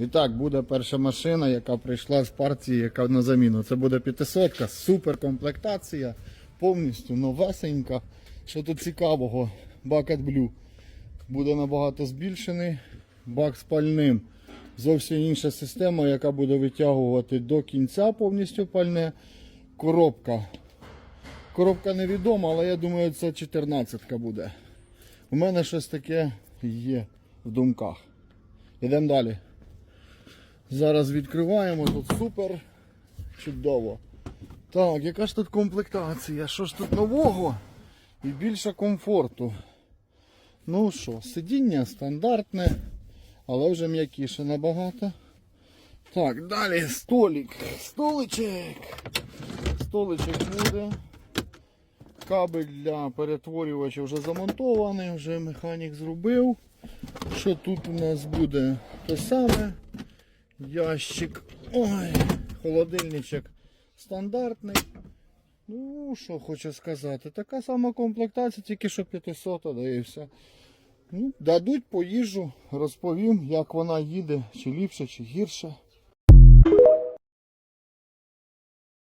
І так, буде перша машина, яка прийшла з партії, яка на заміну. Це буде 500 супер комплектація, повністю новесенька. Що тут цікавого, Bucket Blue буде набагато збільшений. Бак з пальним. Зовсім інша система, яка буде витягувати до кінця повністю пальне. Коробка. Коробка невідома, але я думаю, це 14 буде. У мене щось таке є в думках. Йдемо далі. Зараз відкриваємо, тут супер чудово. Так, яка ж тут комплектація? Що ж тут нового і більше комфорту? Ну що, сидіння стандартне, але вже м'якіше набагато. Так, далі столик. Столичек. Столичек буде. Кабель для перетворювача вже замонтований, вже механік зробив. Що тут у нас буде? Те саме. Ящик. Ой, холодильничок стандартний. Ну, що хочу сказати, така сама комплектація, тільки що 500, да і все. Ну, дадуть поїжджу, розповім, як вона їде, чи ліпше, чи гірше.